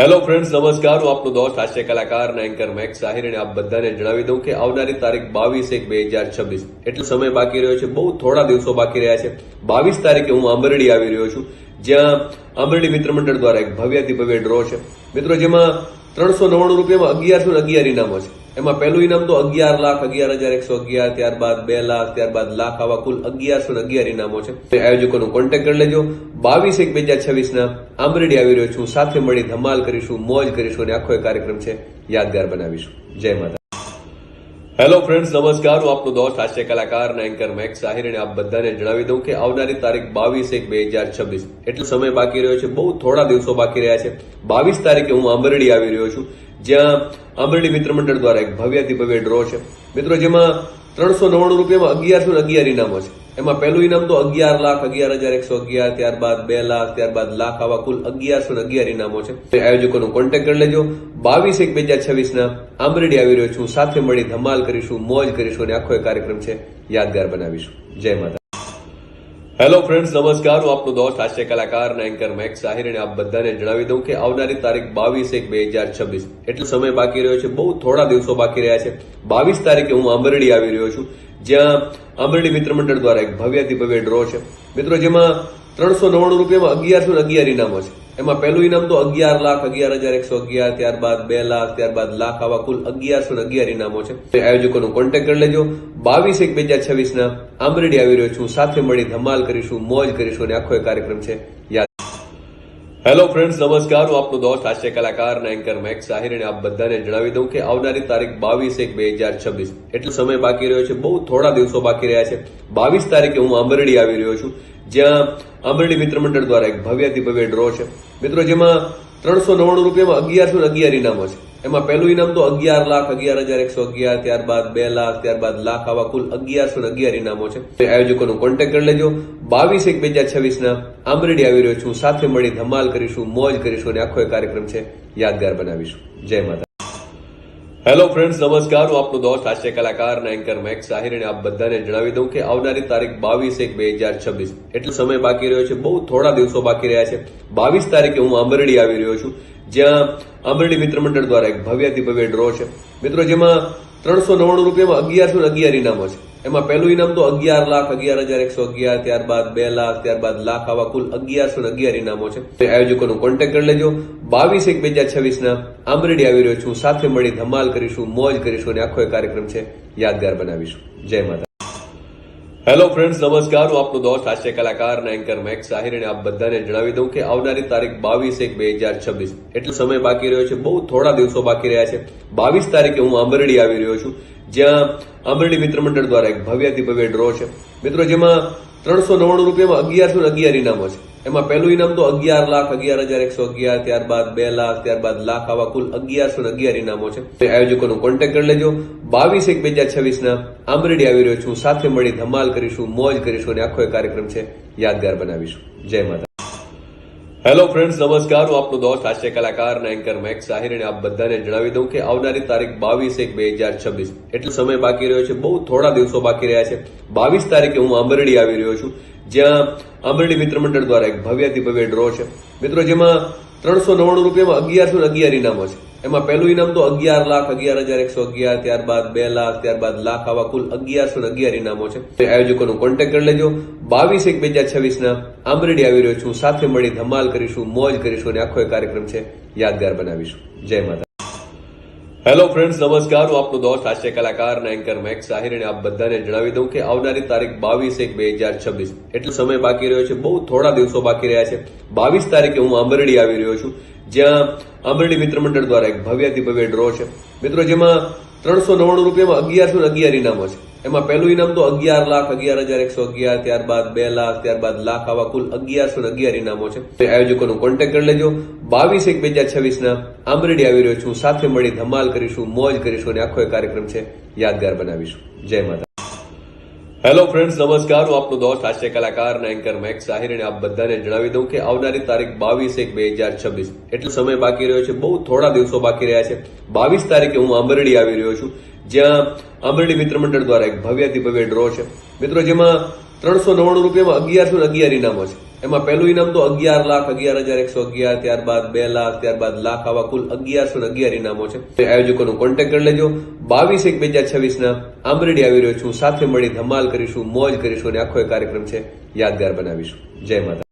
Hello friends નમસ્કાર. હું આપનો દોસ્ત હાસ્ય કલાકાર અને એન્કર મેક્સ સાહિર અને આપ બધાને જણાવી દઉં કે આવનારી તારીખ બાવીસ એક બે હજાર છવ્વીસ. એટલો સમય બાકી રહ્યો છે, બહુ થોડા દિવસો બાકી રહ્યા છે. બાવીસ તારીખે હું આંબરડી આવી રહ્યો છું, જ્યાં આંબરડી મિત્ર મંડળ દ્વારા એક ભવ્યાથી ભવ્ય ડ્રો છે. મિત્રો, જેમાં ત્રણસો નવ્વાણું રૂપિયામાં અગિયારસો અગિયાર ઇનામો છે. એમાં પહેલું ઇનામ તો અગિયાર લાખ, અગિયાર હજાર એકસો અગિયાર, ત્યારબાદ બે લાખ, ત્યારબાદ લાખ આવા કુલ અગિયારસો ને અગિયાર ઇનામો છે. આયોજકોનો કોન્ટેક્ટ કરી લેજો. બાવીસ એક બે હજાર છવ્વીસ ના આંબરડી આવી રહ્યો છું. સાથે મળી ધમાલ કરીશું, મોજ કરીશું અને આખો કાર્યક્રમ છે યાદગાર બનાવીશું. જય માતા હેલો ફ્રેન્ડ્સ નમસ્કાર. હું આપનો દોસ્ત હાસ્ય કલાકાર એન્કર મેક્સ સાહિર અને આપ બધાને જણાવી દઉં કે આવનારી તારીખ બાવીસ એક બે હજાર છવ્વીસ. એટલો સમય બાકી રહ્યો છે. બહુ થોડા દિવસો બાકી રહ્યા છે. બાવીસ તારીખે હું આંબરડી આવી રહ્યો છું. જ્યાં આંબરડી મિત્ર મંડળ દ્વારા એક ભવ્યાથી ભવ્ય ડ્રો છે. મિત્રો, જેમાં ત્રણસો નવ્વાણું રૂપિયામાં અગિયારસો ને અગિયાર ઇનામો છે. એમાં પહેલું ઇનામ તો અગિયાર લાખ, અગિયાર હજાર એકસો અગિયાર, ત્યારબાદ બે લાખ, ત્યારબાદ લાખ આવા કુલ અગિયારસો ને અગિયાર ઇનામો છે. આયોજકોનો કોન્ટેક્ટ કરી લેજો. બાવીસ એક બે હજાર છવ્વીસ ના આંબરડી આવી રહ્યો છું. સાથે મળી ધમાલ કરીશું, મોજ કરીશું અને આખો એ કાર્યક્રમ છે યાદગાર બનાવીશું. જય માતા હેલો ફ્રેન્ડ્સ નમસ્કાર. હું આપનો દોસ્ત હાસ્ય કલાકાર અને એન્કર મેક સાહિર અને આપ બધાને જણાવી દઉં કે આવનારી તારીખ બાવીસ એક બે હજાર છવ્વીસ. એટલો સમય બાકી રહ્યો છે, બહુ થોડા દિવસો બાકી રહ્યા છે. બાવીસ તારીખે હું આંબરડી આવી રહ્યો છું, જ્યાં આંબરડી મિત્ર મંડળ દ્વારા એક ભવ્યાતિ ભવ્ય ડ્રો છે. મિત્રો, જેમાં ત્રણસો નવ્વાણું રૂપિયામાં અગિયારસો અગિયાર ઇનામો છે. એમાં પહેલું ઇનામ તો અગિયાર લાખ, અગિયાર હજાર એકસો અગિયાર, ત્યારબાદ બે લાખ, ત્યારબાદ લાખ આવા કુલ અગિયારસો અગિયાર ઇનામો છે. આયોજકોનો કોન્ટેક્ટ કરી લેજો. બાવીસ એક બે હજાર છવ્વીસ ના આંબરડી આવી રહ્યો છું. સાથે મળી ધમાલ કરીશું, મોજ કરીશું અને આખો કાર્યક્રમ છે યાદ. હેલો ફ્રેન્ડ્સ નમસ્કાર. હું આપનો દોસ્ત હાસ્ય કલાકાર અને એન્કર મેક્સ સાહિર અને આપ બધાને જણાવી દઉં કે આવનારી તારીખ બાવીસ એક બે હજાર છવ્વીસ. એટલો સમય બાકી રહ્યો છે. બહુ થોડા દિવસો બાકી રહ્યા છે. બાવીસ તારીખે હું આંબરડી આવી રહ્યો છું. જ્યાં આંબરડી મિત્ર મંડળ દ્વારા એક ભવ્યાથી ભવ્ય ડ્રો છે. મિત્રો, જેમાં ત્રણસો નવ્વાણું રૂપિયામાં અગિયારસો અગિયાર ઇનામો છે. એમાં પહેલું ઇનામ તો અગિયાર લાખ, અગિયાર હજાર એકસો અગિયાર, ત્યારબાદ બે લાખ, ત્યારબાદ લાખ આવા કુલ અગિયારસો અગિયાર ઇનામો છે. આયોજકોનો કોન્ટેક્ટ કરી લેજો. બાવીસ એક બે હજાર છવ્વીસ ના આંબરડી આવી રહ્યો છું. સાથે મળી ધમાલ કરીશું, મોજ કરીશું અને આખો કાર્યક્રમ છે યાદગાર બનાવીશું. જય માતા હેલો ફ્રેન્ડ્સ નમસ્કાર. હું આપનો દોસ્ત હાસ્ય કલાકાર અને એન્કર મેક્સ સાહિર અને આપ બધાને જણાવી દઉં કે આવનારી તારીખ બાવીસ એક બે હજાર છવ્વીસ. એટલો સમય બાકી રહ્યો છે, બહુ થોડા દિવસો બાકી રહ્યા છે. બાવીસ તારીખે હું આંબરડી આવી રહ્યો છું, જ્યાં આંબરડી મિત્ર મંડળ દ્વારા એક ભવ્યાથી ભવ્ય ડ્રો છે. મિત્રો, જેમાં ત્રણસો નવ્વાણું રૂપિયામાં અગિયારસો અગિયાર ઇનામો છે. એમાં પહેલું ઇનામ તો અગિયાર લાખ, અગિયાર હજાર એકસો અગિયાર, ત્યારબાદ બે લાખ, ત્યારબાદ લાખ આવા કુલ અગિયારસો અગિયાર ઇનામો છે. આયોજકોનો કોન્ટેક્ટ કરી લેજો. બાવીસ એક બે હજાર છવ્વીસ ના આંબરડી આવી રહ્યો છું. સાથે મળી ધમાલ કરીશું, મોજ કરીશું અને આખો કાર્યક્રમ છે યાદગાર બનાવીશું. જય માતા હેલો ફ્રેન્ડ્સ નમસ્કાર. હું આપનો દોસ્ત હાસ્ય કલાકાર અને એન્કર મેક્સ સાહિર અને આપ બધાને જણાવી દઉં કે આવનારી તારીખ બાવીસ એક બે હજાર છવ્વીસ. એટલો સમય બાકી રહ્યો છે. બહુ થોડા દિવસો બાકી રહ્યા છે. બાવીસ તારીખે હું આંબરડી આવી રહ્યો છું, જ્યાં આંબરડી મિત્ર મંડળ દ્વારા એક ભવ્યાથી ભવ્ય ડ્રો છે. મિત્રો, જેમાં ત્રણસો નવ્વાણું રૂપિયામાં અગિયારસો અગિયાર ઇનામો છે. એમાં પહેલું ઇનામ તો અગિયાર લાખ, અગિયાર હજાર એકસો અગિયાર, ત્યારબાદ બે લાખ, ત્યારબાદ લાખ આવા કુલ અગિયારસો અગિયાર ઇનામો છે. આયોજકોનો કોન્ટેક્ટ કરી લેજો. બાવીસ એક બે હજાર છવ્વીસ ના આંબરડી આવી રહ્યો છું. સાથે મળી ધમાલ કરીશું, મોજ કરીશું અને આખો કાર્યક્રમ છે યાદગાર બનાવીશું. જય માતા હેલો ફ્રેન્ડ્સ નમસ્કાર. હું આપનો દોસ્ત હાસ્ય કલાકાર અને એન્કર મેક્સ સાહિર અને આપ બધાને જણાવી દઉં કે આવનારી તારીખ બાવીસ એક બે હજાર છવ્વીસ. એટલો સમય બાકી રહ્યો છે, બહુ થોડા દિવસો બાકી રહ્યા છે. બાવીસ તારીખે હું આંબરડી આવી રહ્યો છું, જ્યાં આંબરડી મિત્ર મંડળ દ્વારા એક ભવ્યાતિ ભવ્ય ડ્રો છે. મિત્રો, જેમાં ત્રણસો નવ્વાણું રૂપિયામાં અગિયારસો અગિયાર ઇનામો છે. એમાં પહેલું ઇનામ તો અગિયાર લાખ, અગિયાર હજાર એકસો અગિયાર, ત્યારબાદ બે લાખ, ત્યારબાદ લાખ આવા કુલ અગિયારસો અગિયાર ઇનામો છે. આયોજકોનો કોન્ટેક્ટ કરી લેજો. બાવીસ એક બે હજાર છવ્વીસ ના આંબરેડી આવી રહ્યો છું. સાથે મળી ધમાલ કરીશું, મોજ કરીશું અને આખો કાર્યક્રમ છે યાદગાર બનાવીશું. જય માતા હેલો ફ્રેન્ડ્સ નમસ્કાર. હું આપનો દોસ્ત હાસ્ય કલાકાર અને એન્કર મેક્સ સાહિર અને આપ બધાને જણાવી દઉં કે આવનારી તારીખ બાવીસ એક બે હજાર છવ્વીસ. એટલો સમય બાકી રહ્યો છે, બહુ થોડા દિવસો બાકી રહ્યા છે. બાવીસ તારીખે હું આંબરડી આવી રહ્યો છું, જ્યાં આંબરડી મિત્ર મંડળ દ્વારા એક ભવ્યાતિ ભવ્ય ડ્રો છે. મિત્રો, જેમાં ત્રણસો નવ્વાણું રૂપિયામાં અગિયારસો અગિયાર ઇનામો છે. એમાં પહેલું ઇનામ તો અગિયાર લાખ, અગિયાર હજાર એકસો અગિયાર, ત્યારબાદ બે લાખ, ત્યારબાદ લાખ આવા કુલ અગિયારસો અગિયાર ઇનામો છે. આયોજકોનો કોન્ટેક્ટ કરી લેજો. બાવીસ એક બે હજાર છવ્વીસ ના આમરેડી આવી રહ્યો છું. સાથે મળી ધમાલ કરીશું, મોજ કરીશું અને આખો કાર્યક્રમ છે યાદગાર બનાવીશું. જય માતા હેલો ફ્રેન્ડ્સ નમસ્કાર હું આપનો દોસ્ત હાસ્ય કલાકાર અને એન્કર મેક સાહિર અને આપ બધાને જણાવી દઉં કે આવનારી તારીખ બાવીસ એક બે હજાર છવ્વીસ એટલો સમય બાકી રહ્યો છે બહુ થોડા દિવસો બાકી રહ્યા છે બાવીસ તારીખે હું આંબરડી આવી રહ્યો છું જ્યાં આંબરડી મિત્ર મંડળ દ્વારા એક ભવ્યાથી ભવ્ય ડ્રો છે મિત્રો જેમાં ત્રણસો નવ્વાણું રૂપિયામાં અગિયારસો અગિયાર ઇનામો છે એમાં પહેલું ઇનામ તો અગિયાર લાખ, અગિયાર હજાર એકસો અગિયાર, ત્યારબાદ બે લાખ, ત્યારબાદ લાખ આવા કુલ અગિયારસો ને અગિયાર ઇનામો છે. આયોજકોનો કોન્ટેક્ટ કરી લેજો. બાવીસ એક બે હજાર છવ્વીસ ના આમરેડી આવી રહ્યો છું. સાથે મળી ધમાલ કરીશું, મોજ કરીશું અને આખો કાર્યક્રમ છે યાદગાર બનાવીશું. જય માતા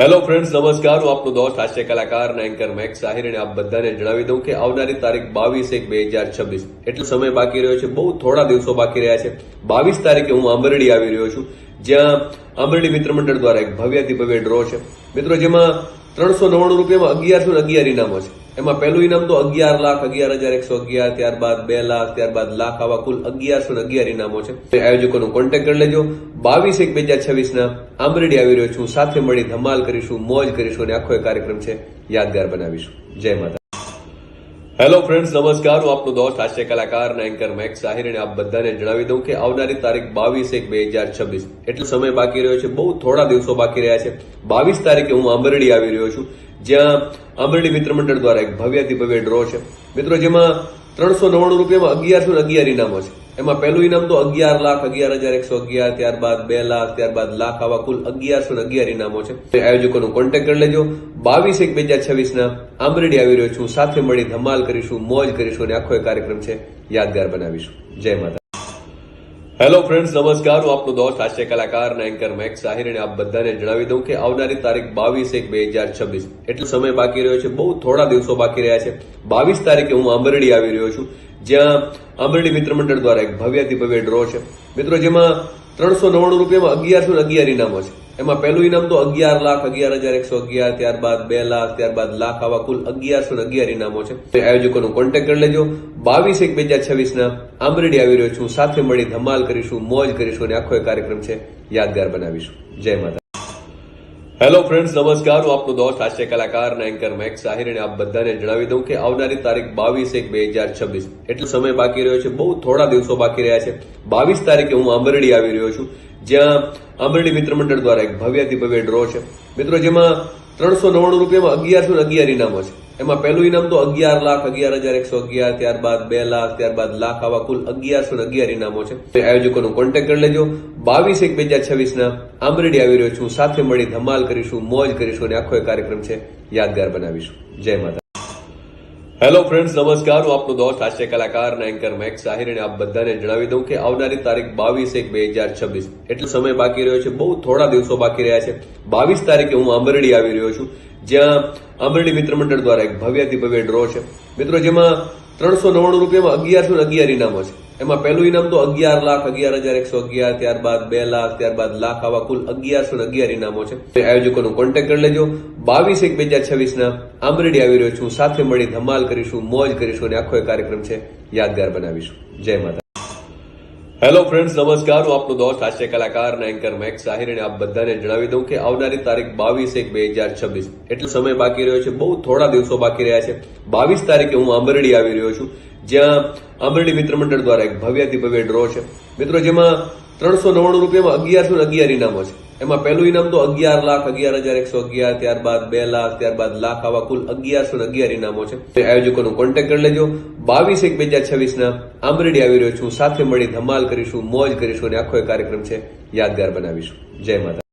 હેલો ફ્રેન્ડ્સ નમસ્કાર. હું આપનો દોસ્ત હાસ્ય કલાકાર અને એન્કર મેક સાહિર અને આપ બધાને જણાવી દઉં કે આવનારી તારીખ બાવીસ એક બે હજાર છવ્વીસ. એટલો સમય બાકી રહ્યો છે. બહુ થોડા દિવસો બાકી રહ્યા છે. બાવીસ તારીખે હું આંબરડી આવી રહ્યો છું. જ્યાં આંબરડી મિત્ર મંડળ દ્વારા એક ભવ્યાથી ભવ્ય ડ્રો છે. મિત્રો, જેમાં ત્રણસો નવ્વાણું રૂપિયામાં અગિયારસો અગિયાર ઇનામો છે. એમાં પહેલું ઇનામ તો અગિયાર લાખ, અગિયાર હજાર એકસો અગિયાર, ત્યારબાદ બે લાખ, ત્યારબાદ લાખ આવા કુલ અગિયારસો ને અગિયાર ઇનામો છે. આયોજકોનો કોન્ટેક્ટ કરી લેજો. બાવીસ એક બે હજાર છવ્વીસ ના આમરેડી આવી રહ્યો છું. સાથે મળી ધમાલ કરીશું, મોજ કરીશું અને આખો એ કાર્યક્રમ છે યાદગાર બનાવીશું. જય માતા હેલો ફ્રેન્ડ્સ નમસ્કાર. હું આપનો દોસ્ત હાસ્ય કલાકાર અને એન્કર મેક્સ સાહિર અને આપ બધાને જણાવી દઉં કે આવનારી તારીખ બાવીસ એક બે હજાર છવ્વીસ. એટલો સમય બાકી રહ્યો છે. બહુ થોડા દિવસો બાકી રહ્યા છે. બાવીસ તારીખે હું આંબરડી આવી રહ્યો છું. જ્યાં આંબરડી મિત્ર મંડળ દ્વારા એક ભવ્યાથી ભવ્ય ડ્રો છે. મિત્રો, જેમાં ત્રણસો નવ્વાણું રૂપિયામાં અગિયારસો અગિયાર ઇનામો છે. એમાં પહેલું ઇનામ તો અગિયાર લાખ, અગિયાર હજાર એકસો અગિયાર, ત્યારબાદ બે લાખ, ત્યારબાદ લાખ આવા કુલ અગિયારસો ને અગિયાર ઇનામો છે. આયોજકોનો કોન્ટેક્ટ કરી લેજો. બાવીસ એક બે હજાર છવ્વીસ ના આમરેડી આવી રહ્યો છું. સાથે મળી ધમાલ કરીશું, મોજ કરીશું અને આખો કાર્યક્રમ છે યાદગાર બનાવીશું. જય માતા હેલો ફ્રેન્ડ્સ નમસ્કાર. હું આપનો દોસ્ત હાસ્ય કલાકાર અને એન્કર મેક સાહિર અને આપ બધાને જણાવી દઉં કે આવનારી તારીખ બાવીસ એક બે હજાર છવ્વીસ. એટલો સમય બાકી રહ્યો છે, બહુ થોડા દિવસો બાકી રહ્યા છે. બાવીસ તારીખે હું આંબરડી આવી રહ્યો છું, જ્યાં આંબરડી મિત્ર મંડળ દ્વારા એક ભવ્યાતિ ભવ્ય ડ્રો છે. મિત્રો, જેમાં ત્રણસો નવ્વાણું રૂપિયામાં અગિયારસો અગિયાર ઇનામો છે. એમાં પહેલું ઇનામ તો અગિયાર લાખ, અગિયાર હજાર એકસો અગિયાર, ત્યારબાદ બે લાખ, ત્યારબાદ લાખ આવા કુલ અગિયારસો અગિયાર ઇનામો છે. આયોજકોનો કોન્ટેક્ટ કરી લેજો. બાવીસ એક બે હજાર છવ્વીસ ના આમરેડી આવી રહ્યો છું. સાથે મળી ધમાલ કરીશું, મોજ કરીશું અને આખો કાર્યક્રમ છે યાદગાર બનાવીશું. જય માતા હેલો ફ્રેન્ડ્સ નમસ્કાર. હું આપનો દોસ્ત હાસ્ય કલાકાર અને એન્કર મેક્સ સાહિર અને આપ બધાને જણાવી દઉં કે આવનારી તારીખ બાવીસ એક બે હજાર છવ્વીસ. એટલો સમય બાકી રહ્યો છે. બહુ થોડા દિવસો બાકી રહ્યા છે. બાવીસ તારીખે હું આંબરડી આવી રહ્યો છું, જ્યાં આંબરડી મિત્ર મંડળ દ્વારા એક ભવ્યાથી ભવ્ય ડ્રો છે. મિત્રો, જેમાં ત્રણસો નવ્વાણું રૂપિયામાં અગિયારસો અગિયાર ઇનામો છે. એમાં પહેલું ઇનામ તો અગિયાર લાખ, અગિયાર હજાર એકસો અગિયાર, ત્યારબાદ બે લાખ, ત્યારબાદ લાખ આવા કુલ અગિયારસો અગિયાર ઇનામો છે. આયોજકોનો કોન્ટેક્ટ કરી લેજો. બાવીસ એક બે હજાર છવ્વીસ ના આમરેડી આવી રહ્યો છું. સાથે મળી ધમાલ કરીશું, મોજ કરીશું અને આખો કાર્યક્રમ છે યાદગાર બનાવીશું. જય માતા હેલો ફ્રેન્ડ્સ નમસ્કાર. હું આપનો દોસ્ત, હાસ્ય કલાકાર અને એન્કર મેક્સ સાહિર અને આપ બધાને જણાવી દઉં કે આવનારી તારીખ બાવીસ એક બે હજાર છવ્વીસ. એટલો સમય બાકી રહ્યો છે. બહુ થોડા દિવસો બાકી રહ્યા છે. બાવીસ તારીખે હું આંબરડી આવી રહ્યો છું. જ્યાં આંબરડી મિત્ર મંડળ દ્વારા એક ભવ્યાથી ભવ્ય ડ્રો છે. મિત્રો, જેમાં ત્રણસો નવ્વાણું રૂપિયામાં અગિયારસો અગિયાર ઇનામો છે. એમાં પહેલું ઇનામ તો અગિયાર લાખ, અગિયાર હજાર એકસો અગિયાર, ત્યારબાદ બે લાખ, ત્યારબાદ લાખ આવા કુલ અગિયારસો અગિયાર ઇનામો છે. આયોજકોનો કોન્ટેક્ટ કરી લેજો. બાવીસ એક બે હજાર છવ્વીસ ના આમરેડી આવી રહ્યો છું. સાથે મળી ધમાલ કરીશું, મોજ કરીશું અને આખો કાર્યક્રમ છે યાદગાર બનાવીશું. જય માતા હેલો ફ્રેન્ડ્સ નમસ્કાર. હું આપનો દોસ્ત હાસ્ય કલાકાર અને એન્કર મેક્સ સાહિર અને આપ બધાને જણાવી દઉં કે આવનારી તારીખ બાવીસ એક બે હજાર છવ્વીસ. એટલો સમય બાકી રહ્યો છે, બહુ થોડા દિવસો બાકી રહ્યા છે. બાવીસ તારીખે હું આંબરડી આવી રહ્યો છું, જ્યાં આંબરડી મિત્ર મંડળ દ્વારા એક ભવ્યાથી ભવ્ય ડ્રો છે. મિત્રો, જેમાં ત્રણસો નવ્વાણું રૂપિયામાં અગિયારસો અગિયાર ઇનામો છે. એમાં પહેલું ઇનામ તો અગિયાર લાખ, અગિયાર હજાર એકસો અગિયાર, ત્યારબાદ બે લાખ, ત્યારબાદ લાખ આવા કુલ અગિયારસો અગિયાર ઇનામો છે. આયોજકોનો કોન્ટેક્ટ કરી લેજો. બાવીસ એક બે હજાર છવ્વીસ ના આંબરડી આવી રહ્યો છું. સાથે મળી ધમાલ કરીશું, મોજ કરીશું અને આખો કાર્યક્રમ છે યાદગાર બનાવીશું. જય માતા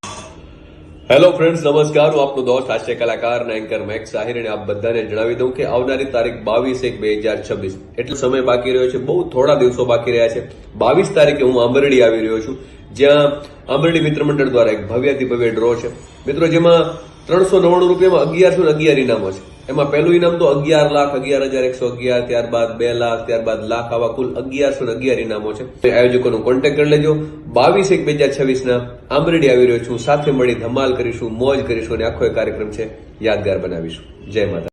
હેલો ફ્રેન્ડ્સ નમસ્કાર. હું આપનો દોસ્ત હાસ્ય કલાકાર અને એન્કર મેક્સ સાહિર અને આપ બધાને જણાવી દઉં કે આવનારી તારીખ બાવીસ એક બે હજાર છવ્વીસ. એટલો સમય બાકી રહ્યો છે. બહુ થોડા દિવસો બાકી રહ્યા છે. બાવીસ તારીખે હું આંબરડી આવી રહ્યો છું. જ્યાં આંબરડી મિત્ર મંડળ દ્વારા એક ભવ્યાથી ભવ્ય ડ્રો છે. મિત્રો, જેમાં ત્રણસો નવ્વાણું રૂપિયામાં અગિયારસો અગિયાર ઇનામો છે. એમાં પહેલું ઇનામ તો અગિયાર લાખ, અગિયાર હજાર એકસો અગિયાર, ત્યારબાદ બે લાખ, ત્યારબાદ લાખ આવા કુલ અગિયારસો અગિયાર ઇનામો છે. આયોજકોનો કોન્ટેક્ટ કરી લેજો. બાવીસ એક બે હજાર છવ્વીસ ના આંબરડી આવી રહ્યો છું. સાથે મળી ધમાલ કરીશું, મોજ કરીશું અને આખો કાર્યક્રમ છે યાદગાર બનાવીશું. જય માતા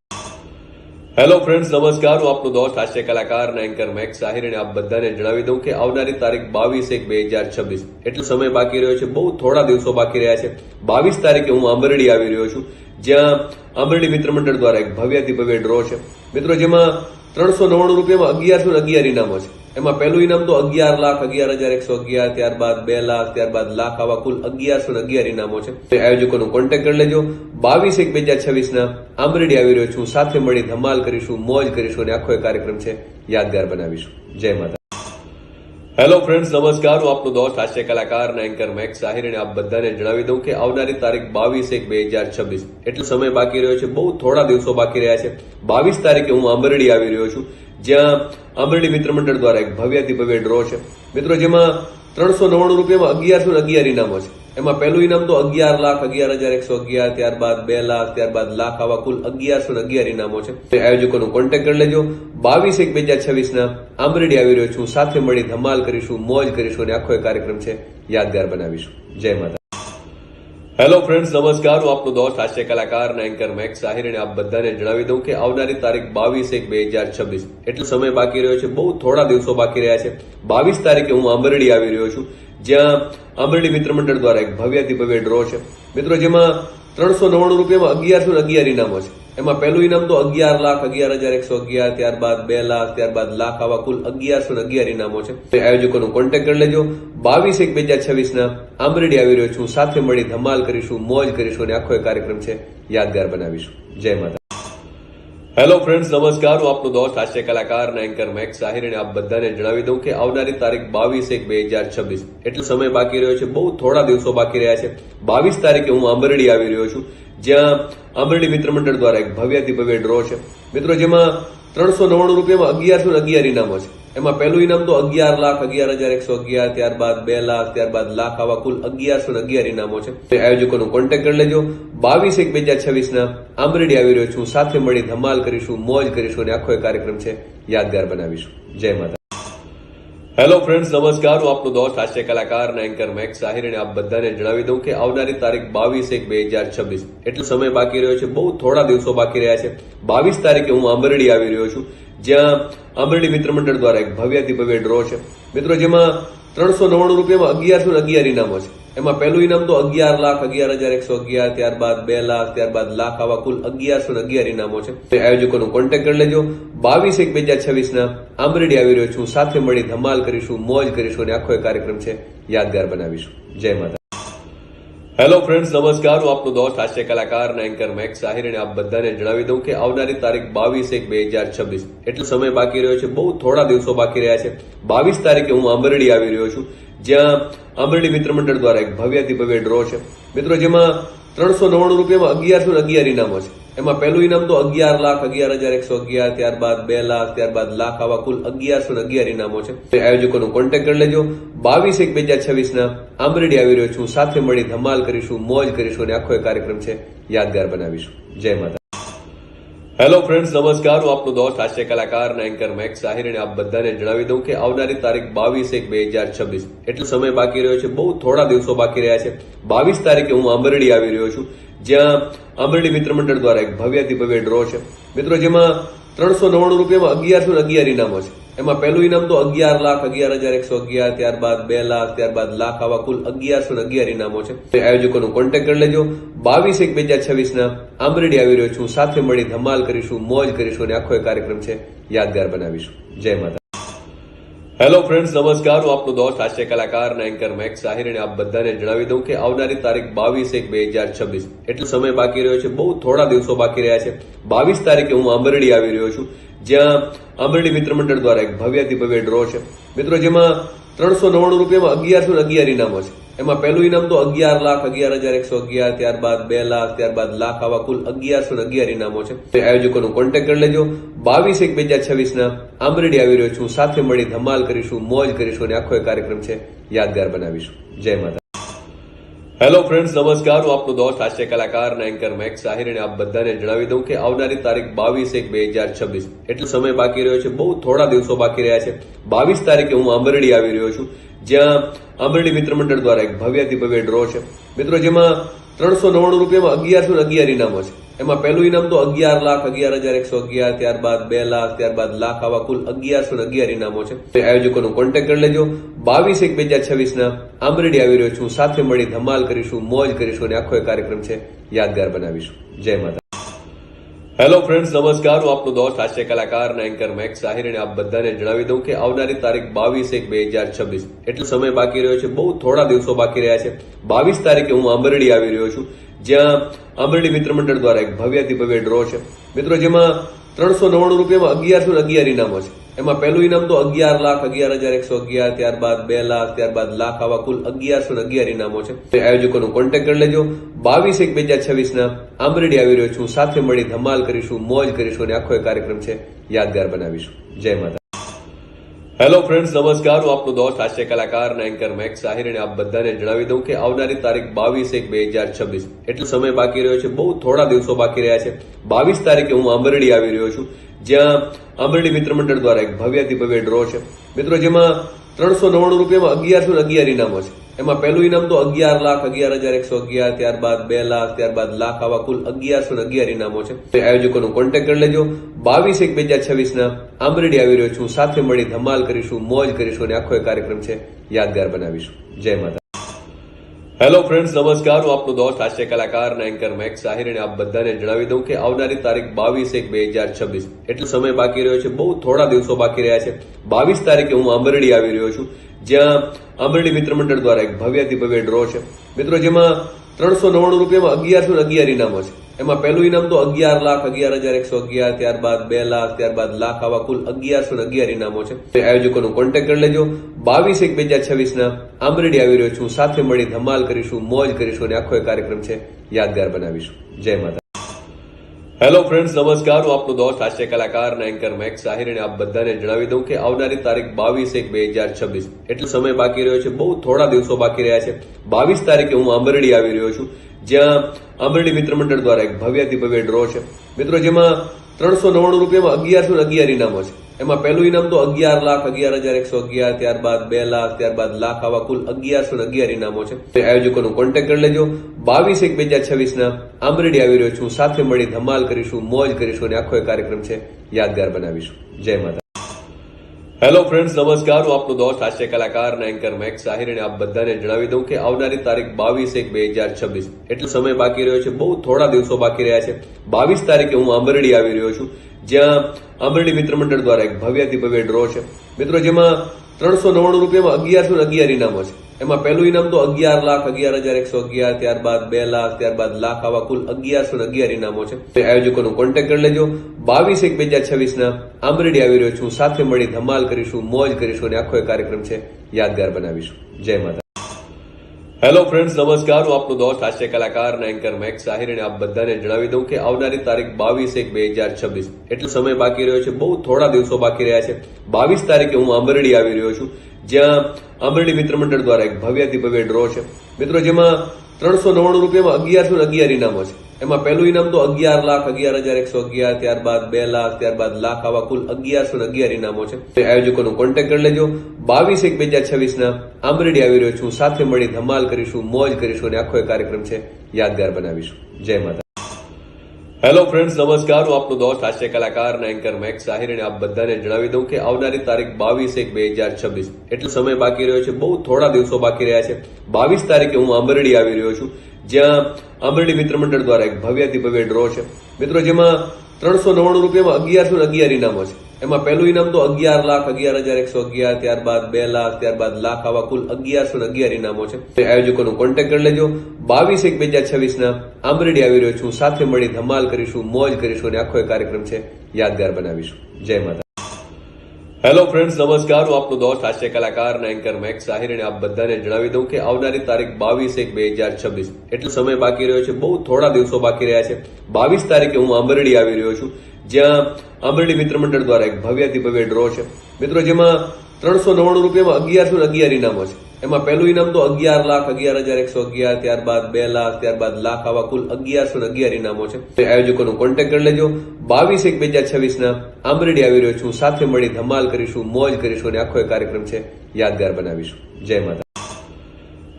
હેલો ફ્રેન્ડ્સ નમસ્કાર. હું આપનો દોસ્ત હાસ્ય કલાકાર અને એન્કર મેક્સ સાહિર અને આપ બધાને જણાવી દઉં કે આવનારી તારીખ બાવીસ એક બે હજાર છવ્વીસ. એટલો સમય બાકી રહ્યો છે, બહુ થોડા દિવસો બાકી રહ્યા છે. બાવીસ તારીખે હું આંબરડી આવી રહ્યો છું, જ્યાં આંબરડી મિત્ર મંડળ દ્વારા એક ભવ્યાતિ ભવ્ય ડ્રો છે. મિત્રો, જેમાં ત્રણસો નવ્વાણું રૂપિયામાં અગિયારસો અગિયાર ઇનામો છે. એમાં પહેલું ઇનામ તો અગિયાર લાખ, અગિયાર હજાર એકસો અગિયાર, ત્યારબાદ બે લાખ, ત્યારબાદ લાખ આવા કુલ અગિયારસો અગિયાર ઇનામો છે. આયોજકોનો કોન્ટેક્ટ કરી લેજો. બાવીસ એક બે હજાર છવ્વીસ ના આમરેડી આવી રહ્યો છું. સાથે મળી ધમાલ કરીશું, મોજ કરીશું અને આખો એ કાર્યક્રમ છે યાદગાર બનાવીશું. જય માતા હેલો ફ્રેન્ડ્સ નમસ્કાર. હું આપનો દોસ્ત હાસ્ય કલાકાર અને એન્કર મેક્સ સાહિર અને આપ બધાને જણાવી દઉં કે આવનારી તારીખ બાવીસ એક બે હજાર છવ્વીસ. એટલો સમય બાકી રહ્યો છે. બહુ થોડા દિવસો બાકી રહ્યા છે. બાવીસ તારીખે હું આંબરડી આવી રહ્યો છું, જ્યાં આંબરડી મિત્ર મંડળ દ્વારા એક ભવ્યાથી ભવ્ય ડ્રો છે. મિત્રો, જેમાં ત્રણસો નવ્વાણું રૂપિયામાં અગિયારસો અગિયાર ઇનામો છે. એમાં પહેલું ઇનામ તો અગિયાર લાખ, અગિયાર હજાર એકસો અગિયાર, ત્યારબાદ બે લાખ, ત્યારબાદ લાખ આવા કુલ અગિયારસો ને અગિયાર ઇનામો છે. આયોજકોનો કોન્ટેક્ટ કરી લેજો. બાવીસ એક બે હજાર છવ્વીસ ના આમરેડી આવી રહ્યો છું. સાથે મળી ધમાલ કરીશું, મોજ કરીશું અને આખો એ કાર્યક્રમ છે યાદગાર બનાવીશું. જય માતા હેલો ફ્રેન્ડ્સ નમસ્કાર. હું આપનો દોસ્ત હાસ્ય કલાકાર એન્કર મેક્સ સાહિર અને આપ બધાને જણાવી દઉં કે આવનારી તારીખ બાવીસ એક બે હજાર છવ્વીસ. એટલો સમય બાકી રહ્યો છે. બહુ થોડા દિવસો બાકી રહ્યા છે. બાવીસ તારીખે હું આંબરડી આવી રહ્યો છું. જ્યાં આંબરડી મિત્ર મંડળ દ્વારા એક ભવ્યાથી ભવ્ય ડ્રો છે. મિત્રો, જેમાં ત્રણસો નવ્વાણું રૂપિયામાં અગિયારસો ને અગિયાર ઇનામો છે. એમાં પહેલું ઇનામ તો અગિયાર લાખ, અગિયાર હજાર એકસો અગિયાર, ત્યારબાદ બે લાખ, ત્યારબાદ લાખ આવા કુલ અગિયારસો ને અગિયાર ઇનામો છે. આયોજકોનો કોન્ટેક્ટ કરી લેજો. બાવીસ એક બે હજાર છવ્વીસ ના આંબરડી આવી રહ્યો છું. સાથે મળી ધમાલ કરીશું, મોજ કરીશું અને આખો એ કાર્યક્રમ છે યાદગાર બનાવીશું. જય માતા હેલો ફ્રેન્ડ્સ નમસ્કાર. હું આપનો દોસ્ત હાસ્ય કલાકાર અને એન્કર મેક્સ સાહિર અને આપ બધાને જણાવી દઉં કે આવનારી તારીખ બાવીસ એક બે હજાર છવ્વીસ. એટલો સમય બાકી રહ્યો છે, બહુ થોડા દિવસો બાકી રહ્યા છે. બાવીસ તારીખે હું આંબરડી આવી રહ્યો છું, જ્યાં આંબરડી મિત્ર મંડળ દ્વારા એક ભવ્યાથી ભવ્ય ડ્રો છે. મિત્રો, જેમાં ત્રણસો નવ્વાણું રૂપિયામાં અગિયારસો અગિયાર ઇનામો છે. એમાં પહેલું ઇનામ તો અગિયાર લાખ, અગિયાર હજાર એકસો અગિયાર, ત્યારબાદ બે લાખ, ત્યારબાદ લાખ આવા કુલ અગિયારસો અગિયાર ઇનામો છે. આયોજકોનો કોન્ટેક્ટ કરી લેજો. બાવીસ એક બે હજાર છવ્વીસ ના આંબરડી આવી રહ્યો છું. સાથે મળી ધમાલ કરીશું, મોજ કરીશું અને આખો કાર્યક્રમ છે યાદગાર બનાવીશું. જય માતા હેલો ફ્રેન્ડ્સ નમસ્કાર. હું આપનો દોસ્ત હાસ્ય કલાકાર અને એન્કર મેક્સ સાહિર અને આપ બધાને જણાવી દઉં કે આવનારી તારીખ બાવીસ એક બે હજાર છવ્વીસ. એટલો સમય બાકી રહ્યો છે. બહુ થોડા દિવસો બાકી રહ્યા છે. બાવીસ તારીખે હું આંબરડી આવી રહ્યો છું, જ્યાં આંબરડી મિત્ર મંડળ દ્વારા એક ભવ્યાથી ભવ્ય ડ્રો છે. મિત્રો, જેમાં ત્રણસો નવ્વાણું રૂપિયામાં અગિયારસો અગિયાર ઇનામો છે. એમાં પહેલું ઇનામ તો અગિયાર લાખ, અગિયાર હજાર એકસો અગિયાર, ત્યારબાદ બે લાખ, ત્યારબાદ લાખ આવા કુલ અગિયારસો ને અગિયાર ઇનામો છે. આયોજકોનો કોન્ટેક્ટ કરી લેજો. બાવીસ એક બે હજાર છવ્વીસ ના આંબરડી આવી રહ્યો છું. સાથે મળી ધમાલ કરીશું, મોજ કરીશું અને આખો કાર્યક્રમ છે યાદગાર બનાવીશું. જય માતા હેલો ફ્રેન્ડ્સ નમસ્કાર. હું આપનો દોસ્ત, હાસ્ય કલાકાર અને એન્કર મેક્સ સાહિર અને આપ બધાને જણાવી દઉં કે આવનારી તારીખ બાવીસ એક બે હજાર છવ્વીસ. એટલો સમય બાકી રહ્યો છે. બહુ થોડા દિવસો બાકી રહ્યા છે. બાવીસ તારીખે હું આંબરડી આવી રહ્યો છું. જ્યાં આંબરડી મિત્ર મંડળ દ્વારા એક ભવ્યાથી ભવ્ય ડ્રો છે. મિત્રો, જેમાં ત્રણસો નવ્વાણું રૂપિયામાં અગિયારસો ને અગિયાર ઇનામો છે. એમાં પહેલું ઇનામ તો અગિયાર લાખ, અગિયાર હજાર એકસો અગિયાર, ત્યારબાદ બે લાખ, ત્યારબાદ લાખ આવા કુલ અગિયારસો ને અગિયાર ઇનામો છે. આયોજકોનો કોન્ટેક્ટ કરી લેજો. બાવીસ એક બે હજાર છવ્વીસ ના આંબરડી આવી રહ્યો છું. સાથે મળી ધમાલ કરીશું, મોજ કરીશું અને આખો એ કાર્યક્રમ છે યાદગાર બનાવીશું. જય માતા હેલો ફ્રેન્ડ્સ નમસ્કાર. હું આપનો દોસ્ત હાસ્ય કલાકાર એન્કર મેક્સ સાહિર અને આપ બધાને જણાવી દઉં કે આવનારી તારીખ બાવીસ એક બે હજાર છવ્વીસ. એટલો સમય બાકી રહ્યો છે, બહુ થોડા દિવસો બાકી રહ્યા છે. બાવીસ તારીખે હું આંબરડી આવી રહ્યો છું, જ્યાં આંબરડી મિત્ર મંડળ દ્વારા એક ભવ્યાથી ભવ્ય ડ્રો છે. મિત્રો, જેમાં ત્રણસો નવ્વાણું રૂપિયામાં અગિયારસો ને અગિયાર ઇનામો છે. એમાં પહેલું ઇનામ તો અગિયાર લાખ, અગિયાર હજાર એકસો અગિયાર, ત્યારબાદ બે લાખ, ત્યારબાદ લાખ આવા કુલ અગિયારસો ને અગિયાર ઇનામો છે. આયોજકોનો કોન્ટેક્ટ કરી લેજો. બાવીસ એક બે હજાર છવ્વીસ ના આંબરડી આવી રહ્યો છું. સાથે મળી ધમાલ કરીશું, મોજ કરીશું અને આખો એ કાર્યક્રમ છે યાદગાર બનાવીશું. જય માતા હેલો ફ્રેન્ડ્સ નમસ્કાર. હું આપનો દોસ્ત હાસ્ય કલાકાર અને એન્કર મેક્સ સાહિર અને આપ બધાને જણાવી દઉં કે આવનારી તારીખ બાવીસ એક બે હજાર છવ્વીસ. એટલો સમય બાકી રહ્યો છે. બહુ થોડા દિવસો બાકી રહ્યા છે. બાવીસ તારીખે હું આંબરડી આવી રહ્યો છું. જ્યાં આંબરડી મિત્ર મંડળ દ્વારા એક ભવ્યાતિ ભવ્ય ડ્રો છે. મિત્રો, જેમાં ત્રણસો નવ્વાણું રૂપિયામાં અગિયારસો ને અગિયાર ઇનામો છે. એમાં પહેલું ઇનામ તો અગિયાર લાખ, અગિયાર હજાર એકસો અગિયાર, ત્યારબાદ બે લાખ, ત્યારબાદ લાખ આવા કુલ અગિયારસો ને અગિયાર ઇનામો છે. આયોજકોનો કોન્ટેક્ટ કરી લેજો. બાવીસ એક બે હજાર છવ્વીસ ના આમરેડી આવી રહ્યો છું. સાથે મળી ધમાલ કરીશું, મોજ કરીશું અને આખો એ કાર્યક્રમ છે યાદગાર બનાવીશું. જય માતા હેલો ફ્રેન્ડ્સ નમસ્કાર હું આપનો દોસ્ત હાસ્ય કલાકાર અને એન્કર મેક સાહિર અને આપ બધાને જણાવી દઉં કે આવનારી તારીખ બાવીસ એક બે હજાર છવ્વીસ એટલો સમય બાકી રહ્યો છે બહુ થોડા દિવસો બાકી રહ્યા છે બાવીસ તારીખે હું આંબરડી આવી રહ્યો છું, જ્યાં આંબરડી મિત્ર મંડળ દ્વારા એક ભવ્યાથી ભવ્ય ડ્રો છે. મિત્રો, જેમાં ત્રણસો નવ્વાણું રૂપિયામાં અગિયારસો અગિયાર ઇનામો છે. એમાં પહેલું ઇનામ તો અગિયાર લાખ, અગિયાર હજાર એકસો અગિયાર, ત્યારબાદ બે લાખ, ત્યારબાદ લાખ આવા કુલ અગિયારસો ને અગિયાર ઇનામો છે. આયોજકોનો કોન્ટેક્ટ કરી લેજો. બાવીસ એક બે હજાર છવ્વીસ ના આંબરડી આવી રહ્યો છું. સાથે મળી ધમાલ કરીશું, મોજ કરીશું અને આખો એ કાર્યક્રમ છે યાદગાર બનાવીશું. જય માતા હેલો ફ્રેન્ડ્સ નમસ્કાર. હું આપનો દોસ્ત હાસ્ય કલાકાર એન્કર મેક્સ સાહિર અને આપ બધાને જણાવી દઉં કે આવનારી તારીખ બાવીસ એક બે હજાર છવ્વીસ. એટલો સમય બાકી રહ્યો છે. બહુ થોડા દિવસો બાકી રહ્યા છે. બાવીસ તારીખે હું આંબરડી આવી રહ્યો છું. જ્યાં આંબરડી મિત્ર મંડળ દ્વારા એક ભવ્યાથી ભવ્ય ડ્રો છે. મિત્રો, જેમાં ત્રણસો નવ્વાણું રૂપિયામાં અગિયારસો અગિયાર ઇનામો છે. એમાં પહેલું ઇનામ તો અગિયાર લાખ, અગિયાર હજાર એકસો અગિયાર, ત્યારબાદ બે લાખ, ત્યારબાદ લાખ આવા કુલ અગિયારસો ને અગિયાર ઇનામો છે. આયોજકોનો કોન્ટેક્ટ કરી લેજો. બાવીસ એક બે હજાર છવ્વીસ ના આમરેડી આવી રહ્યો છું. સાથે મળી ધમાલ કરીશું, મોજ કરીશું અને આખો એ કાર્યક્રમ છે યાદગાર બનાવીશું. જય માતા હેલો ફ્રેન્ડ્સ નમસ્કાર. હું આપનો દોસ્ત હાસ્ય કલાકાર અને એન્કર મેક્સ સાહિર અને આપ બધાને જણાવી દઉં કે આવનારી તારીખ બાવીસ એક બે હજાર છવ્વીસ. એટલો સમય બાકી રહ્યો છે. બહુ થોડા દિવસો બાકી રહ્યા છે. બાવીસ તારીખે હું આંબરડી આવી રહ્યો છું. જ્યાં આંબરડી મિત્ર મંડળ દ્વારા એક ભવ્યાતિ ભવ્ય ડ્રો છે. મિત્રો, જેમાં ત્રણસો નવ્વાણું રૂપિયામાં અગિયારસો અગિયાર ઇનામો છે. એમાં પહેલું ઇનામ તો અગિયાર લાખ, અગિયાર હજાર એકસો અગિયાર, ત્યારબાદ બે લાખ, ત્યારબાદ લાખ આવા કુલ અગિયારસો અગિયાર ઇનામો છે. આયોજકોનો કોન્ટેક્ટ કરી લેજો. બાવીસ એક બે હજાર છવ્વીસ ના આમરેડી આવી રહ્યો છું. સાથે મળી ધમાલ કરીશું, મોજ કરીશું અને આખો એ કાર્યક્રમ છે યાદગાર બનાવીશું. જય માતા હેલો ફ્રેન્ડ્સ નમસ્કાર. હું આપનો દોસ્ત હાસ્ય કલાકાર અને એન્કર મેક સાહિર અને આપ બધાને જણાવી દઉં કે આવનારી તારીખ બાવીસ એક બે હજાર છવ્વીસ. એટલો સમય બાકી રહ્યો છે, બહુ થોડા દિવસો બાકી રહ્યા છે. બાવીસ તારીખે હું આંબરડી આવી રહ્યો છું, જ્યાં આંબરડી મિત્ર મંડળ દ્વારા એક ભવ્યાતિ ભવ્ય ડ્રો છે. મિત્રો, જેમાં ત્રણસો નવ્વાણું રૂપિયામાં અગિયારસો ને અગિયાર ઇનામો છે. એમાં પહેલું ઇનામ તો અગિયાર લાખ, અગિયાર હજાર એકસો અગિયાર, ત્યારબાદ બે લાખ, ત્યારબાદ લાખ આવા કુલ અગિયારસો ને અગિયાર ઇનામો છે. આયોજકોનો કોન્ટેક્ટ કરી લેજો. બાવીસ એક બે હજાર છવ્વીસ ના આમરેડી આવી રહ્યો છું. સાથે મળી ધમાલ કરીશું, મોજ કરીશું અને આખો એ કાર્યક્રમ છે યાદગાર બનાવીશું. જય માતા હેલો ફ્રેન્ડ્સ નમસ્કાર. હું આપનો દોસ્ત હાસ્ય કલાકાર અને એન્કર મેક સાહિર અને આપ બધાને જણાવી દઉં કે આવનારી તારીખ બાવીસ એક બે હજાર છવ્વીસ. એટલો સમય બાકી રહ્યો છે, બહુ થોડા દિવસો બાકી રહ્યા છે. બાવીસ તારીખે હું આંબરડી આવી રહ્યો છું, જ્યાં આંબરડી મિત્ર મંડળ દ્વારા એક ભવ્યાતિ ભવ્ય ડ્રો છે. મિત્રો, જેમાં ત્રણસો નવ્વાણું રૂપિયામાં અગિયારસો અગિયાર ઇનામો છે. એમાં પહેલું ઇનામ તો અગિયાર લાખ, અગિયાર હજાર એકસો અગિયાર, ત્યારબાદ બે લાખ, ત્યારબાદ લાખ આવા કુલ અગિયારસો ને અગિયાર ઇનામો છે. આયોજકો આયોજકોનો કોન્ટેક્ટ કરી લેજો. બાવીસ એક બે હજાર છવ્વીસ ના આમરેડી આવી રહ્યો છું. સાથે મળી ધમાલ કરીશું, મોજ કરીશું અને આખો કાર્યક્રમ છે યાદગાર બનાવીશું. જય માતા હેલો ફ્રેન્ડ્સ નમસ્કાર. હું આપનો દોસ્ત હાસ્ય કલાકાર અને એન્કર મેક્સ સાહિર અને આપ બધાને જણાવી દઉં કે આવનારી તારીખ બાવીસ એક બે હજાર છવ્વીસ. એટલો સમય બાકી રહ્યો છે. બહુ થોડા દિવસો બાકી રહ્યા છે. બાવીસ તારીખે હું આંબરડી આવી રહ્યો છું. જ્યાં આંબરડી મિત્ર મંડળ દ્વારા એક ભવ્યાતિ ભવ્ય ડ્રો છે. મિત્રો, જેમાં ત્રણસો નવ્વાણું રૂપિયામાં અગિયારસો ને અગિયાર ઇનામો છે. એમાં પહેલું ઇનામ તો અગિયાર લાખ, અગિયાર હજાર એકસો અગિયાર, ત્યારબાદ બે લાખ, ત્યારબાદ લાખ આવા કુલ અગિયારસો ને અગિયાર ઇનામો છે. આયોજકોનો કોન્ટેક્ટ કરી લેજો. બાવીસ એક બે હજાર છવ્વીસ ના આમરેડી આવી રહ્યો છું. સાથે મળી ધમાલ કરીશું, મોજ કરીશું અને આખો કાર્યક્રમ છે યાદગાર બનાવીશું. જય માતા હેલો ફ્રેન્ડ્સ નમસ્કાર. હું આપનો દોસ્ત હાસ્ય કલાકાર અને એન્કર મેક્સ સાહિર અને આપ બધાને જણાવી દઉં કે આવનારી તારીખ બાવીસ એક બે હજાર છવ્વીસ. એટલો સમય બાકી રહ્યો છે. બહુ થોડા દિવસો બાકી રહ્યા છે. બાવીસ તારીખે હું આંબરડી આવી રહ્યો છું, જ્યાં આંબરડી મિત્ર મંડળ દ્વારા એક ભવ્યાતિ ભવ્ય ડ્રો છે. મિત્રો, જેમાં ત્રણસો નવ્વાણું રૂપિયામાં અગિયારસો અગિયાર ઇનામો છે. એમાં પહેલું ઇનામ તો અગિયાર લાખ, અગિયાર હજાર એકસો અગિયાર, ત્યારબાદ બે લાખ, ત્યારબાદ લાખ આવા કુલ અગિયારસો અગિયાર ઇનામો છે. આયોજકોનો કોન્ટેક્ટ કરી લેજો. બાવીસ એક બે હજાર છવ્વીસ ના આમરેડી આવી રહ્યો છું. સાથે મળી ધમાલ કરીશું, મોજ કરીશું અને આખો એ કાર્યક્રમ છે યાદગાર બનાવીશું. જય માતા હેલો ફ્રેન્ડ્સ નમસ્કાર. હું આપનો દોસ્ત હાસ્ય કલાકાર અને એન્કર મેક્સ સાહિર અને આપ બધાને જણાવી દઉં કે આવનારી તારીખ બાવીસ એક બે હજાર છવ્વીસ. એટલો સમય બાકી રહ્યો છે. બહુ થોડા દિવસો બાકી રહ્યા છે. બાવીસ તારીખે હું આંબરડી આવી રહ્યો છું. જ્યાં આંબરડી મિત્ર મંડળ દ્વારા એક ભવ્યાતિ ભવ્ય ડ્રો છે. મિત્રો, જેમાં ત્રણસો નવ્વાણું રૂપિયામાં અગિયારસો અગિયાર ઇનામો છે. એમાં પહેલું ઇનામ તો અગિયાર લાખ, અગિયાર હજાર એકસો અગિયાર, ત્યારબાદ બે લાખ, ત્યારબાદ લાખ આવા કુલ અગિયારસો અગિયાર ઇનામો છે. આયોજકોનો કોન્ટેક્ટ કરી લેજો. બાવીસ એક બે હજાર છવ્વીસ ના આમરેડી આવી રહ્યો છું. સાથે મળી ધમાલ કરીશું, મોજ કરીશું અને આખો કાર્યક્રમ છે યાદગાર બનાવીશું. જય માતા હેલો ફ્રેન્ડ્સ નમસ્કાર હું આપનો દોસ્ત હાસ્ય કલાકાર અને એન્કર મેક સાહિર અને આપ બધાને જણાવી દઉં કે આવનારી તારીખ બાવીસ એક બે હજાર છવ્વીસ. એટલો સમય બાકી રહ્યો છે, બહુ થોડા દિવસો બાકી રહ્યા છે. બાવીસ તારીખે હું આંબરડી આવી રહ્યો છું, જ્યાં આંબરડી મિત્ર મંડળ દ્વારા એક ભવ્યાતિ ભવ્ય ડ્રો છે. મિત્રો, જેમાં ત્રણસો નવ્વાણું રૂપિયામાં અગિયારસો અગિયાર ઇનામો છે. એમાં પહેલું ઇનામ તો અગિયાર લાખ, અગિયાર હજાર એકસો અગિયાર, ત્યારબાદ બે લાખ, ત્યારબાદ લાખ આવા કુલ અગિયારસો ને અગિયાર ઇનામો છે. આયોજકોનો કોન્ટેક્ટ કરી લેજો. બાવીસ એક બે હજાર છવ્વીસ ના આમરેડી આવી રહ્યો છું. સાથે મળી ધમાલ કરીશું, મોજ કરીશું અને આખો કાર્યક્રમ છે યાદગાર બનાવીશું. જય માતા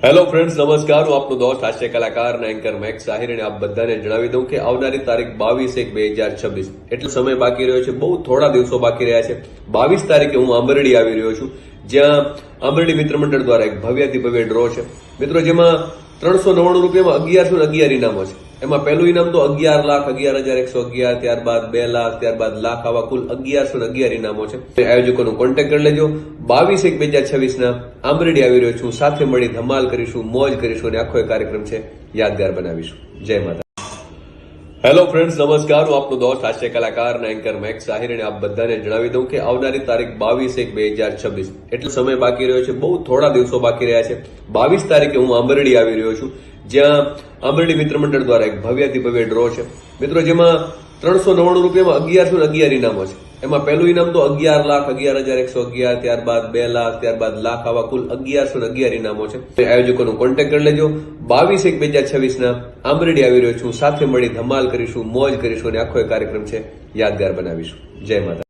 હેલો ફ્રેન્ડ્સ નમસ્કાર. હું આપનો દોસ્ત હાસ્ય કલાકાર અને એન્કર મેક્સ સાહિર અને આપ બધાને જણાવી દઉં કે આવનારી તારીખ બાવીસ એક બે હજાર છવ્વીસ. એટલો સમય બાકી રહ્યો છે, બહુ થોડા દિવસો બાકી રહ્યા છે. બાવીસ તારીખે હું આંબરડી આવી રહ્યો છું, જ્યાં આંબરડી મિત્ર મંડળ દ્વારા એક ભવ્યાતિ ભવ્ય ડ્રો છે. મિત્રો, જેમાં ત્રણસો નવ્વાણું રૂપિયામાં અગિયારસો અગિયાર ઇનામો છે. એમાં પહેલું ઇનામ તો અગિયાર લાખ, અગિયાર હજાર એકસો અગિયાર, ત્યારબાદ બે લાખ, ત્યારબાદ લાખ આવા કુલ અગિયારસો અગિયાર ઇનામો છે. આયોજકો આયોજકોનો કોન્ટેક્ટ કરી લેજો. બાવીસ એક બે હજાર છવ્વીસ ના આમરેડી આવી રહ્યો છું. સાથે મળી ધમાલ કરીશું, મોજ કરીશું અને આખો કાર્યક્રમ છે યાદગાર બનાવીશું. જય માતા હેલો ફ્રેન્ડ્સ નમસ્કાર. હું આપનો દોસ્ત હાસ્ય કલાકાર અને એન્કર મેક સાહિર અને આપ બધાને જણાવી દઉં કે આવનારી તારીખ બાવીસ એક બે હજાર છવ્વીસ. એટલો સમય બાકી રહ્યો છે. બહુ થોડા દિવસો બાકી રહ્યા છે. બાવીસ તારીખે હું આંબરડી આવી રહ્યો છું. જ્યાં આંબરડી મિત્ર મંડળ દ્વારા એક ભવ્યાતિ ભવ્ય ડ્રો છે. મિત્રો, જેમાં ત્રણસો નવ્વાણું રૂપિયામાં અગિયારસો અગિયાર ઇનામો છે. એમાં પહેલું ઇનામ તો અગિયાર લાખ, અગિયાર હજાર એકસો અગિયાર, ત્યારબાદ બે લાખ, ત્યારબાદ લાખ આવા કુલ અગિયારસો અગિયાર ઇનામો છે. આયોજકોનો કોન્ટેક્ટ કરી લેજો. બાવીસ એક બે હજાર છવ્વીસ ના આંબરડી આવી રહ્યો છું. સાથે મળી ધમાલ કરીશું, મોજ કરીશું અને આખો કાર્યક્રમ છે યાદગાર બનાવીશું. જય માતા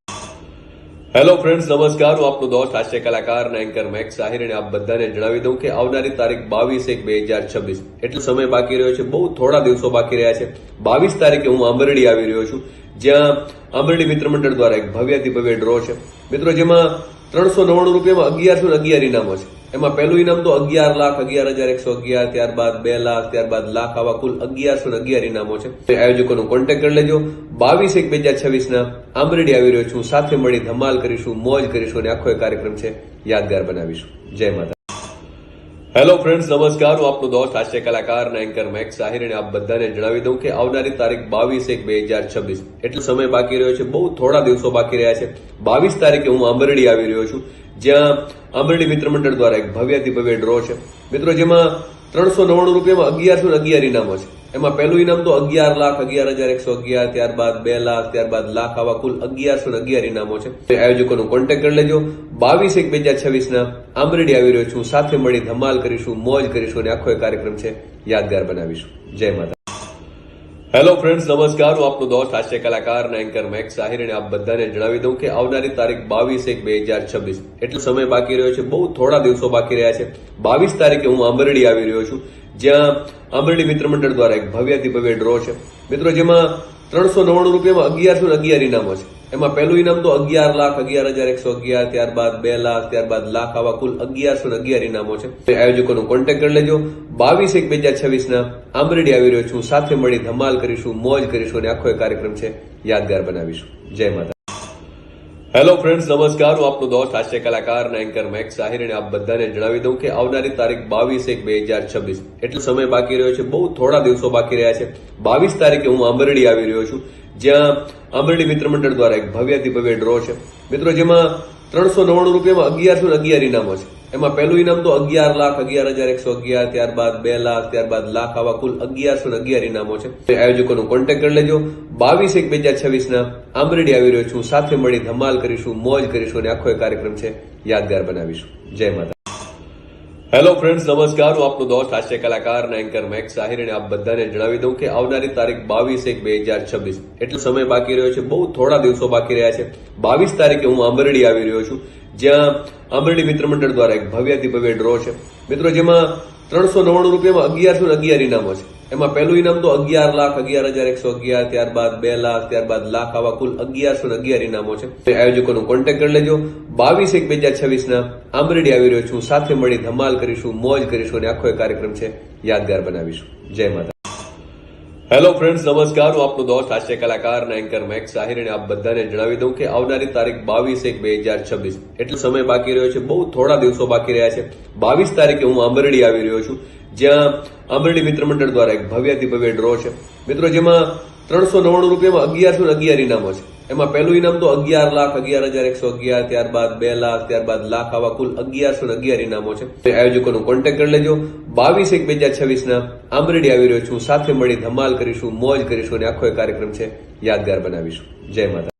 હેલો ફ્રેન્ડ્સ નમસ્કાર. હું આપનો દોસ્ત હાસ્ય કલાકાર અને એન્કર મેક સાહિર અને આપ બધાને જણાવી દઉં કે આવનારી તારીખ બાવીસ એક બે હજાર છવ્વીસ. એટલો સમય બાકી રહ્યો છે. બહુ થોડા દિવસો બાકી રહ્યા છે. બાવીસ તારીખે હું આંબરડી આવી રહ્યો છું. જ્યાં આંબરડી મિત્ર મંડળ દ્વારા એક ભવ્યાતિ ભવ્ય ડ્રો છે. મિત્રો, જેમાં ત્રણસો નવ્વાણું રૂપિયામાં અગિયારસો ને અગિયાર ઇનામો છે. એમાં પહેલું ઇનામ તો અગિયાર લાખ, અગિયાર હજાર એકસો અગિયાર, ત્યારબાદ બે લાખ, ત્યારબાદ લાખ આવા કુલ અગિયારસો ને અગિયાર ઇનામો છે. આયોજકોનો કોન્ટેક્ટ કરી લેજો. બાવીસ એક બે હજાર છવ્વીસ ના આંબરડી આવી રહ્યો છું. સાથે મળી ધમાલ કરીશું, મોજ કરીશું અને આખો કાર્યક્રમ છે યાદગાર બનાવીશું. જય માતા હેલો ફ્રેન્ડ્સ નમસ્કાર હું આપનો દોસ્ત હાસ્ય કલાકાર અને એન્કર મેક્સ સાહિર અને આપ બધાને જણાવી દઉં કે આવનારી તારીખ બાવીસ એક બે હજાર છવ્વીસ. એટલો સમય બાકી રહ્યો છે, બહુ થોડા દિવસો બાકી રહ્યા છે. બાવીસ તારીખે હું આંબરડી આવી રહ્યો છું, જ્યાં આંબરડી મિત્ર મંડળ દ્વારા એક ભવ્યાતિ ભવ્ય ડ્રો છે. મિત્રો, જેમાં ત્રણસો નવ્વાણું રૂપિયામાં અગિયારસો અગિયાર ઇનામો છે. એમાં પહેલું ઇનામ તો અગિયાર લાખ, અગિયાર હજાર એકસો અગિયાર, ત્યારબાદ બે લાખ, ત્યારબાદ લાખ આવા કુલ અગિયારસો ને અગિયાર ઇનામો છે. આયોજકોનો કોન્ટેક્ટ કરી લેજો. બાવીસ એક બે હજાર છવ્વીસ ના આમરેડી આવી રહ્યો છું. સાથે મળી ધમાલ કરીશું, મોજ કરીશું અને આખો કાર્યક્રમ છે યાદગાર બનાવીશું. જય માતા હેલો ફ્રેન્ડ્સ નમસ્કાર. હું આપનો દોસ્ત હાસ્ય કલાકાર અને એન્કર મેક સાહિર અને આપ બધાને જણાવી દઉં કે આવનારી તારીખ બાવીસ એક બે હજાર છવ્વીસ. એટલો સમય બાકી રહ્યો છે. બહુ થોડા દિવસો બાકી રહ્યા છે. બાવીસ તારીખે હું આંબરડી આવી રહ્યો છું. જ્યાં આંબરડી મિત્ર મંડળ દ્વારા એક ભવ્યાતિ ભવ્ય ડ્રો છે. મિત્રો, જેમાં ત્રણસો નવ્વાણું રૂપિયામાં અગિયારસો અગિયાર ઇનામો છે. એમાં પહેલું ઇનામ તો અગિયાર લાખ, અગિયાર હજાર એકસો અગિયાર, ત્યારબાદ બે લાખ, ત્યારબાદ લાખ આવા કુલ અગિયારસો ને અગિયાર ઇનામો છે. આયોજકોનો કોન્ટેક્ટ કરી લેજો. બાવીસ એક બે હજાર છવ્વીસ ના આંબરડી આવી રહ્યો છું. સાથે મળી ધમાલ કરીશું, મોજ કરીશું અને આખો કાર્યક્રમ છે યાદગાર બનાવીશું. જય માતા હેલો ફ્રેન્ડ્સ નમસ્કાર. હું આપનો દોસ્ત હાસ્ય કલાકાર અને એન્કર મેક સાહિર અને આપ બધાને જણાવી દઉં કે આવનારી તારીખ બાવીસ એક બે હજાર છવ્વીસ. એટલો સમય બાકી રહ્યો છે. બહુ થોડા દિવસો બાકી રહ્યા છે. બાવીસ તારીખે હું આંબરડી આવી રહ્યો છું. જ્યાં આંબરડી મિત્ર મંડળ દ્વારા એક ભવ્યાતિ ભવ્ય ડ્રો છે. મિત્રો, જેમાં ત્રણસો નવ્વાણું રૂપિયામાં અગિયારસો ને અગિયાર ઇનામો છે. એમાં પહેલું ઇનામ તો અગિયાર લાખ, અગિયાર હજાર એકસો અગિયાર, ત્યારબાદ બે લાખ, ત્યારબાદ લાખ આવા કુલ અગિયારસો ને અગિયાર ઇનામો છે. આયોજકોનો કોન્ટેક્ટ કરી લેજો. બાવીસ એક બે હજાર છવ્વીસ ના આંબરડી આવી રહ્યો છું. સાથે મળી ધમાલ કરીશું, મોજ કરીશું અને આખો કાર્યક્રમ છે યાદગાર બનાવીશું. જય માતા હેલો ફ્રેન્ડ્સ નમસ્કાર હું આપનો દોસ્ત હાસ્ય કલાકાર અને એન્કર મેક સાહિર અને આપ બધાને જણાવી દઉં કે આવનારી તારીખ બાવીસ એક બે હજાર છવ્વીસ એટલો સમય બાકી રહ્યો છે બહુ થોડા દિવસો બાકી રહ્યા છે બાવીસ તારીખે હું આંબરડી આવી રહ્યો છું જ્યાં આંબરડી મિત્ર મંડળ દ્વારા એક ભવ્યાતિ ભવ્ય ડ્રો છે। મિત્રો જેમાં ત્રણસો નવ્વાણું રૂપિયામાં અગિયારસો અગિયાર ઇનામો છે। એમાં પહેલું ઇનામ તો અગિયાર લાખ, અગિયાર હજાર એકસો અગિયાર, ત્યારબાદ બે લાખ, ત્યારબાદ લાખ આવા કુલ અગિયારસો ને અગિયાર ઇનામો છે. આયોજકો આયોજકોનો કોન્ટેક્ટ કરી લેજો. બાવીસ એક બે હજાર છવ્વીસ ના આંબરડી આવી રહ્યો છું. સાથે મળી ધમાલ કરીશું, મોજ કરીશું અને આખો કાર્યક્રમ છે યાદગાર બનાવીશું. જય માતા હેલો ફ્રેન્ડ્સ નમસ્કાર. હું આપનો દોસ્ત હાસ્ય કલાકાર એન્કર મેક સાહિર અને આપ બધાને જણાવી દઉં કે આવનારી તારીખ બાવીસ એક બે હજાર છવ્વીસ. એટલો સમય બાકી રહ્યો છે. બહુ થોડા દિવસો બાકી રહ્યા છે. બાવીસ તારીખે હું આંબરડી આવી રહ્યો છું. જ્યાં આંબરડી મિત્ર મંડળ દ્વારા એક ભવ્યાતિ ભવ્ય ડ્રો છે. મિત્રો, જેમાં ત્રણસો નવ્વાણું રૂપિયામાં અગિયારસો ને અગિયાર ઇનામો છે. એમાં પહેલું ઇનામ તો અગિયાર લાખ, અગિયાર હજાર એકસો અગિયાર, ત્યારબાદ બે લાખ, ત્યારબાદ લાખ આવા કુલ અગિયારસો ને અગિયાર ઇનામો છે. આયોજકોનો કોન્ટેક્ટ કરી લેજો. બાવીસ એક બે હજાર છવ્વીસ ના આંબરડી આવી રહ્યો છું. સાથે મળી ધમાલ કરીશું, મોજ કરીશું અને આખો એ કાર્યક્રમ છે યાદગાર બનાવીશું. જય માતા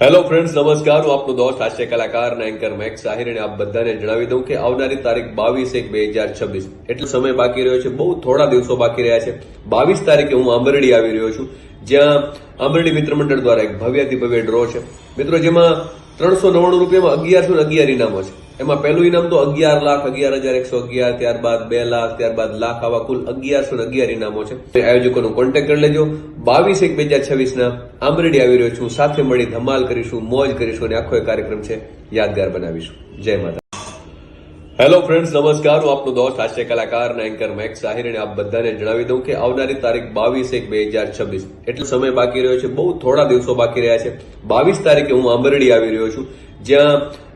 હેલો ફ્રેન્ડ્સ નમસ્કાર. હું આપનો દોસ્ત હાસ્ય કલાકાર અને એન્કર મેક સાહિર અને આપ બધાને જણાવી દઉં કે આવનારી તારીખ બાવીસ એક બે હજાર છવ્વીસ. એટલો સમય બાકી રહ્યો છે, બહુ થોડા દિવસો બાકી રહ્યા છે. બાવીસ તારીખે હું આંબરડી આવી રહ્યો છું, જ્યાં આંબરડી મિત્ર મંડળ દ્વારા એક ભવ્યાતિ ભવ્ય ડ્રો છે. મિત્રો, જેમાં ત્રણસો નવ્વાણું રૂપિયામાં અગિયારસો ને અગિયાર ઇનામો છે. એમાં પહેલું ઇનામ તો અગિયાર લાખ, અગિયાર હજાર એકસો અગિયાર, ત્યારબાદ બે લાખ, ત્યારબાદ લાખ આવા કુલ અગિયારસો ને અગિયાર ઇનામો છે. આયોજકોનો કોન્ટેક્ટ કરી લેજો. બાવીસ એક બે હજાર છવ્વીસ ના આમરેડી આવી રહ્યો છું. સાથે મળી ધમાલ કરીશું, મોજ કરીશું અને આખો એ કાર્યક્રમ છે યાદગાર બનાવીશું. જય માતા હેલો ફ્રેન્ડ્સ નમસ્કાર. હું આપનો દોસ્ત હાસ્ય કલાકાર અને એન્કર મેક્સ સાહિર અને આપ બધાને જણાવી દઉં કે આવનારી તારીખ બાવીસ એક બે હજાર છવ્વીસ. એટલો સમય બાકી રહ્યો છે. બહુ થોડા દિવસો બાકી રહ્યા છે. બાવીસ તારીખે હું આંબરડી આવી રહ્યો છું. જ્યાં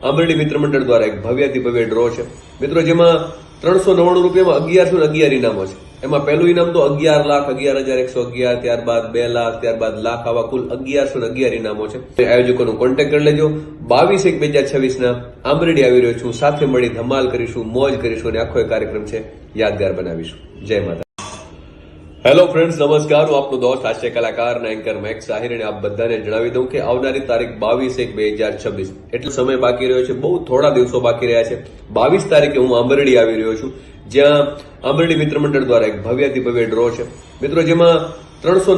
આંબરડી મિત્ર મંડળ દ્વારા એક ભવ્યાતિ ભવ્ય ડ્રો છે. મિત્રો, જેમાં ત્રણસો નવ્વાણું રૂપિયામાં અગિયારસો ને અગિયાર ઇનામો છે. એમાં પહેલું ઇનામ તો અગિયાર લાખ, અગિયાર હજાર એકસો અગિયાર, ત્યારબાદ બે લાખ, ત્યારબાદ લાખ આવા કુલ અગિયારસો ને અગિયાર ઇનામો છે. આયોજકોનો કોન્ટેક્ટ કરી લેજો. બાવીસ એક બે હજાર છવ્વીસ ના આમરેડી આવી રહ્યો છું. સાથે મળી ધમાલ કરીશું, મોજ કરીશું અને આખો કાર્યક્રમ છે યાદગાર બનાવીશું. જય માતા હેલો ફ્રેન્ડ્સ નમસ્કાર. હું આપનો દોસ્ત હાસ્ય કલાકાર અને એન્કર મેક્સ સાહિર અને આપ બધાને જણાવી દઉં કે આવનારી તારીખ બાવીસ એક બે હજાર છવ્વીસ. એટલો સમય બાકી રહ્યો છે. બહુ થોડા દિવસો બાકી રહ્યા છે. બાવીસ તારીખે હું આંબરડી આવી રહ્યો છું. જ્યાં આંબરડી મિત્ર મંડળ દ્વારા એક ભવ્યાતિ ભવ્ય ડ્રો છે. મિત્રો, જેમાં ત્રણસો